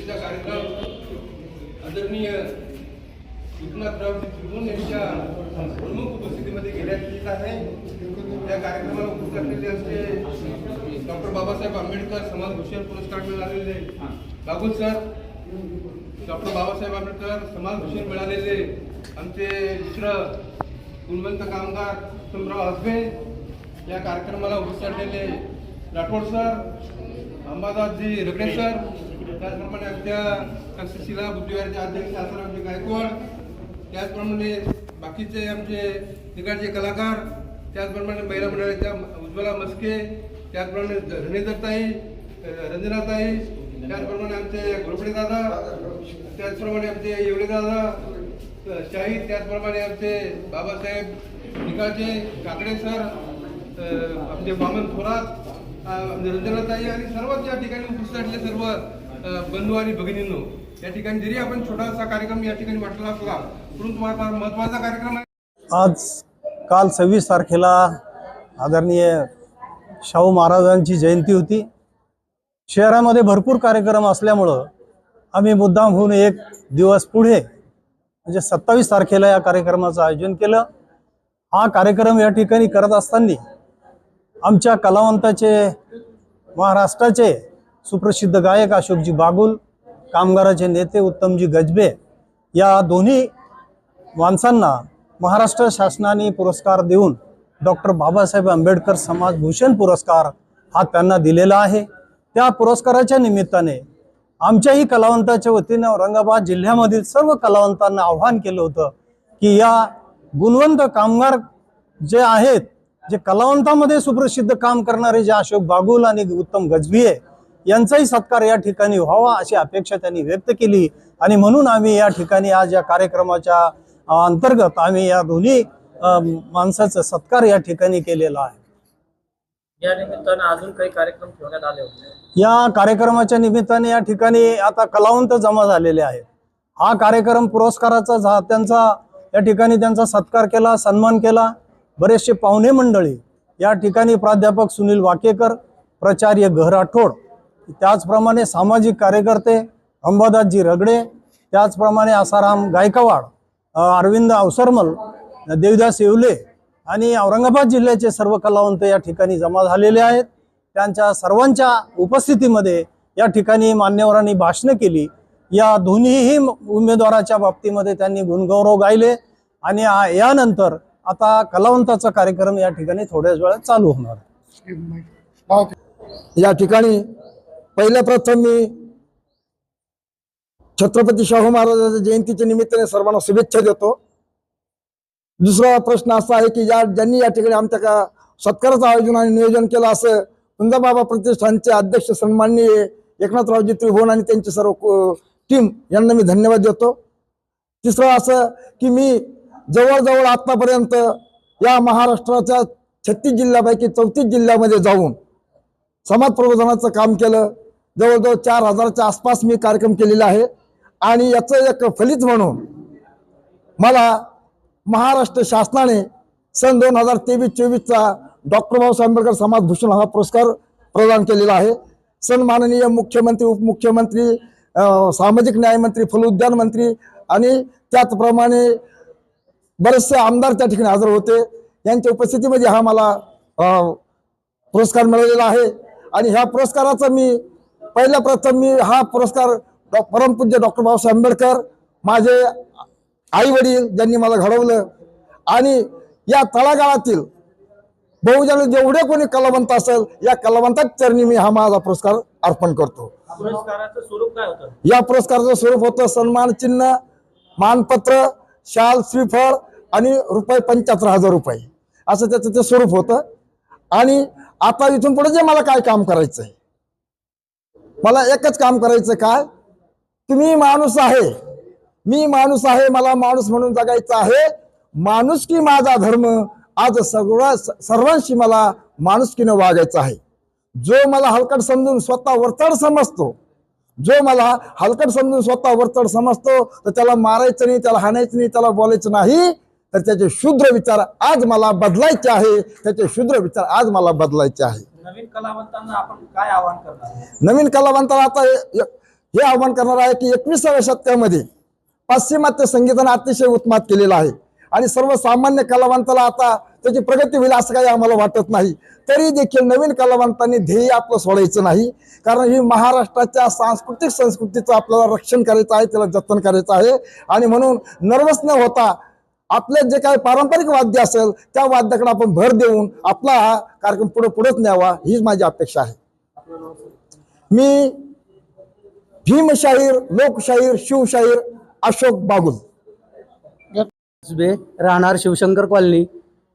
जयंतीचा कार्यक्रम आदरणीय एकनाथरावजी त्रिभुवन यांच्या प्रमुख उपस्थितीमध्ये घेण्यात येत आहे. त्या कार्यक्रमाला उपस्थित असलेले डॉक्टर बाबासाहेब आंबेडकर समाज भूषण पुरस्कार मिळालेले बागुल सर डॉक्टर बाबासाहेब आंबेडकर समाज भूषण मिळालेले आमचे मित्र गुणवंत कामगार उत्तमराव हसबे या कार्यक्रमाला उपस्थित असलेले राठोड सर अंबादासजी रगडे सर त्याचप्रमाणे आमच्या शिला बुद्धिवारचे अध्यक्ष आसारामजी गायकवाड त्याचप्रमाणे बाकीचे आमचे तिकडचे कलाकार त्याचप्रमाणे महिला मंडळाच्या उज्ज्वला मस्के त्याचप्रमाणे धनेदरताई रंजनाताई त्याचप्रमाणे आमचे घोरपडे दादा त्याचप्रमाणे आमचे येवळे दादा शाहीद त्याचप्रमाणे आमचे बाबासाहेब निकाळचे काकडे सर आमचे वामन थोरात रंजनाताई आणि सर्वच या ठिकाणी उपस्थित सर्व बंधू आणि भगिनींनो या ठिकाणी जरी आपण छोटासा कार्यक्रम या ठिकाणी म्हटला असला परंतु फार महत्त्वाचा कार्यक्रम आहे. आज काल सव्वीस तारखेला आदरणीय शाहू महाराजांची जयंती होती. शहरामध्ये भरपूर कार्यक्रम असल्यामुळं आम्ही मुद्दाम होऊन एक दिवस पुढे म्हणजे सत्तावीस तारखेला या कार्यक्रमाचं आयोजन केलं. हा कार्यक्रम या ठिकाणी करत असताना आमच्या कलावंताचे महाराष्ट्राचे सुप्रसिद्ध गायक अशोकजी बागुल कामगाराचे नेते उत्तमजी गजबे या दोन्ही माणसांना महाराष्ट्र शासनाने पुरस्कार देऊन डॉक्टर बाबासाहेब आंबेडकर समाजभूषण पुरस्कार हा त्यांना दिलेला आहे. त्या पुरस्काराच्या निमित्ताने आमच्याही कलावंताच्या वतीने औरंगाबाद जिल्ह्यामधील सर्व कलावंतांना आव्हान केलं होतं की या गुणवंत कामगार जे आहेत जे कलावंतामध्ये सुप्रसिद्ध काम करणारे जे अशोक बागुल आणि उत्तम गजबी आहे यांचाही सत्कार या ठिकाणी व्हावा अशी अपेक्षा त्यांनी व्यक्त केली. आणि म्हणून आम्ही या ठिकाणी आज या कार्यक्रमाच्या अंतर्गत आम्ही या दोन्ही माणसाचा सत्कार या ठिकाणी केलेला आहे. या निमित्तानं अजून काही कार्यक्रम ठेवण्यात आले होते? या कार्यक्रमाच्या निमित्ताने या ठिकाणी आता कलावंत जमा झालेले आहेत. हा कार्यक्रम पुरस्काराचा त्यांचा या ठिकाणी त्यांचा सत्कार केला सन्मान केला. बरेचसे पाहुणे मंडळी या ठिकाणी प्राध्यापक सुनील वाकेकर प्राचार्य गह राठोड त्याचप्रमाणे सामाजिक कार्यकर्ते अंबादासजी रगडे त्याचप्रमाणे आसाराम गायकवाड अरविंद अवसरमल देवदास येवले आणि औरंगाबाद जिल्ह्याचे सर्व कलावंत या ठिकाणी जमा झालेले आहेत. त्यांच्या सर्वांच्या उपस्थितीमध्ये या ठिकाणी मान्यवरांनी भाषणं केली. या दोन्हीही उमेदवाराच्या बाबतीमध्ये त्यांनी गुणगौरव गायले आणि यानंतर आता कलावंताचा कार्यक्रम या ठिकाणी थोड्याच वेळात चालू होणार. या ठिकाणी पहिल्या प्रथम मी छत्रपती शाहू महाराजांच्या जयंतीच्या निमित्ताने सर्वांना शुभेच्छा देतो. दुसरा प्रश्न असा आहे की या ज्यांनी या ठिकाणी आमच्या का सत्काराचं आयोजन आणि नियोजन केलं असं कुंजाबाबा प्रतिष्ठानचे अध्यक्ष सन्माननीय एकनाथरावजी त्रिभुवन आणि त्यांची सर्व टीम यांना मी धन्यवाद देतो. तिसरं असं की मी जवळजवळ आत्तापर्यंत या महाराष्ट्राच्या छत्तीस जिल्ह्यापैकी चौतीस जिल्ह्यामध्ये जाऊन समाज प्रबोधनाचं काम केलं. जवळजवळ चार हजाराच्या आसपास मी कार्यक्रम केलेला आहे. आणि याचं एक फलित म्हणून मला महाराष्ट्र शासनाने सन दोन हजार तेवीस चोवीसचा डॉक्टर बाबासाहेब आंबेडकर समाज भूषण हा पुरस्कार प्रदान केलेला आहे. सन माननीय मुख्यमंत्री उपमुख्यमंत्री सामाजिक न्यायमंत्री फलोद्यान मंत्री आणि त्याचप्रमाणे बरेचसे आमदार त्या ठिकाणी हजर होते. यांच्या उपस्थितीमध्ये हा मला पुरस्कार मिळालेला आहे. आणि ह्या पुरस्काराचा मी पहिल्या प्रथम मी हा पुरस्कार डॉ परमपूज्य डॉक्टर बाबासाहेब आंबेडकर माझे आई वडील ज्यांनी मला घडवलं. आणि या तळागाळातील बहुजन जेवढे कोणी कलावंत असेल या कलावंताच्या चरणी मी हा माझा पुरस्कार अर्पण करतो. स्वरूप काय होतं? या पुरस्काराचं स्वरूप होतं सन्मान चिन्ह मानपत्र शाल श्रीफळ आणि रुपये पंच्याहत्तर हजार रुपये. असं त्याचं ते स्वरूप होतं. आणि आता इथून पुढे जे मला काय काम करायचं आहे मला एकच काम करायचं काय? की मी माणूस आहे. मी माणूस आहे मला माणूस म्हणून जगायचं आहे. माणूस की माझा धर्म? आज सगळ्या सर्वांशी मला माणुसकीनं वागायचं आहे. जो मला हलकट समजून स्वतः वरचढ समजतो जो मला हलकट समजून स्वतः वरचढ समजतो तर त्याला मारायचं नाही त्याला हाणायचं नाही त्याला बोलायचं नाही. तर त्याचे शुद्र विचार आज मला बदलायचे आहे. त्याचे शुद्र विचार आज मला बदलायचे आहे. नवीन कलावंतांना आपण काय आवाहन करणार नवीन कलावंताला आता हे- हे आव्हान करणार आहे की एकविसाव्या शतकामध्ये पाश्चिमात्य संगीतानं अतिशय उत्मात केलेलं आहे. आणि सर्वसामान्य कलावंताला आता त्याची प्रगती होईल असं काही आम्हाला वाटत नाही. तरी देखील नवीन कलावंतांनी ध्येय आपलं सोडायचं नाही. कारण ही महाराष्ट्राच्या सांस्कृतिक संस्कृतीचं आपल्याला रक्षण करायचं आहे त्याला जतन करायचं आहे. आणि म्हणून नर्वस न होता आपले जे काही पारंपरिक वाद्य असेल त्या वाद्याकडे आपण भर देऊन आपला हा कार्यक्रम पुढे पुढेच न्यावा हीच माझी अपेक्षा आहे. मी भीमशाहीर लोकशाहीर शिवशाहीर अशोक बागुल. राहणार शिवशंकर कॉलनी.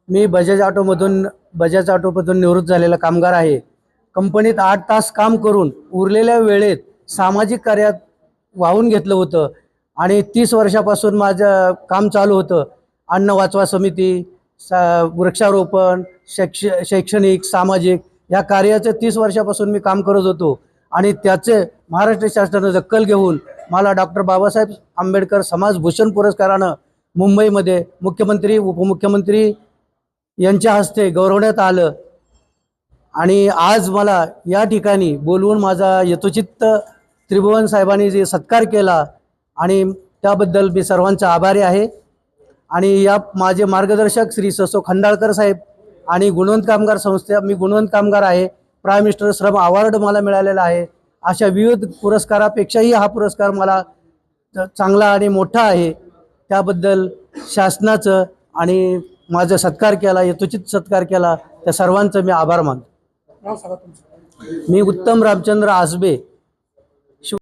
मी बजाज ऑटोमधून बजाज ऑटोमधून निवृत्त झालेला कामगार आहे. कंपनीत आठ तास काम करून उरलेल्या वेळेत सामाजिक कार्यात वाहून घेतलं होतं आणि तीस वर्षापासून माझं काम चालू होतं. अन्न वाचवा समिती सा वृक्षारोपण शैक्ष शैक्षणिक सामाजिक या कार्याचं तीस वर्षापासून मी काम करत होतो. आणि त्याचे महाराष्ट्र शासनानं दखल घेऊन मला डॉक्टर बाबासाहेब आंबेडकर समाजभूषण पुरस्कारानं मुंबईमध्ये मुख्यमंत्री उपमुख्यमंत्री यांच्या हस्ते गौरवण्यात आलं. आणि आज मला या ठिकाणी बोलवून माझा यथोचित्त त्रिभुवन साहेबांनी जे सत्कार केला आणि त्याबद्दल मी सर्वांचा आभारी आहे. आणि या माझे मार्गदर्शक श्री ससो खंडाळकर साहेब आणि गुणवंत कामगार संस्था मी गुणवंत कामगार आहे. प्राईम मिनिस्टर श्रम अवॉर्ड मला मिळालेला आहे. अशा विविध पुरस्कारापेक्षाही हा पुरस्कार मला चांगला आणि मोठा आहे. त्याबद्दल शासनाचं आणि माझा सत्कार केला यथोचित सत्कार केला त्या सर्वांचं मी आभार मानतो. मी उत्तम रामचंद्र आसबे.